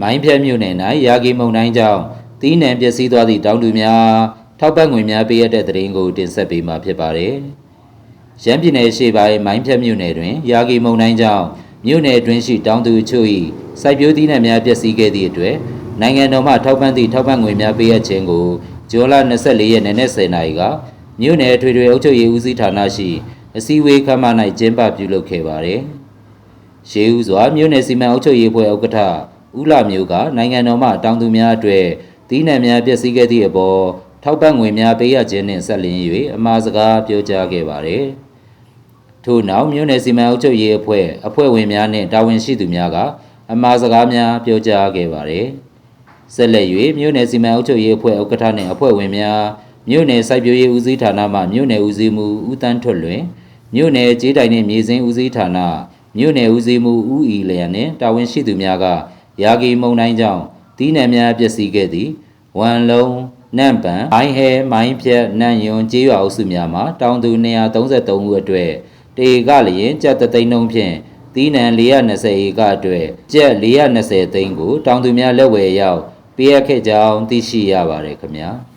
မိုင်းဖြတ်မြို့နယ်၌ရာဂီမုံတိုင်းကြောင့်တီးနှံပျက်စီးသွားသည့်တောင်သူများထောက်ပံ့ငွေများပေးရတဲ့တဲ့ရင်ကိုတင်ဆက်ပေးမှာဖြစ်ပါတယ်။ရန်ပြည်နယ်ရှေ့ပိုင်းမိုင်းဖြတ်မြို့နယ်တွင်ရာဂီမုံတိုင်းကြောင့်မြို့နယ်တွင်ရှိတောင်သူအချို့၏စိုက်ပျိုးသီးနှံများပျက်စီးခဲ့သည့်အတွက်နိုင်ငံတော်မှထောက်ပံ့သည့်ထောက်ပံ့ငွေများပေးရခြင်းကိုဇွန်လ24ရက်နေ့နဲ့10နာရီကမြို့နယ်ထွေထွေအုပ်ချုပ်ရေးဦးစီးဌာနရှိအစည်းအဝေးခန်းမ၌ကျင်းပပြုလုပ်ခဲ့ပါတယ်။ရှေးဦးစွာမြို့နယ်စီမံအုပ်ချုပ်ရေးဖွဲ့ဥက္ကဋ္ဌ ဦးလာမျိုးကနိုင်ငံတော်မှတောင်သူများအတွက်တီးနှံများပျက်စီးခဲ့သည့်အပေါ်ထောက်ပံ့ငွေများပေးရခြင်းနှင့်ဆက်လျင်း၍အမှားစကားပြောကြားခဲ့ပါသည်။ထို့နောက်မြို့နယ်စီမံအုပ်ချုပ်ရေးအဖွဲ့အဖွဲ့ဝင်များနှင့်တာဝန်ရှိသူများကအမှားစကားများပြောကြားခဲ့ပါသည်။ဆက်လက်၍မြို့နယ်စီမံအုပ်ချုပ်ရေးအဖွဲ့ဥက္ကဋ္ဌနှင့်အဖွဲ့ဝင်များမြို့နယ်စိုက်ပျိုးရေးဦးစီးဌာနမှမြို့နယ်ဦးစီးမှူးဦးတန်းထွတ်လွင်မြို့နယ်ကြေးတိုင်နှင့်မြေစင်းဦးစီးဌာနမြို့နယ်ဦးစီးမှုဦးဤလျံနှင့်တာဝန်ရှိသူများက ရာဂီမုံတိုင်းကြောင့်တီးနှံများပျက်စီးခဲ့သည်ဝမ်လုံးနန့်ပန်မိုင်းဟဲမိုင်းဖြက်နန့်ယွန်ကျေးရွာအုပ်စုများမှာတောင်သူ233ဦးအတွက်တေကလျင်ကြက်တသိန်းလုံးဖြင့်တီးနှံ420ဧကအတွက်ကြက်420သိန်းကိုတောင်သူများလက်ဝယ်ရောက်ပေးအပ်ခဲ့ကြောင်းသိရှိရပါတယ်ခင်ဗျာ။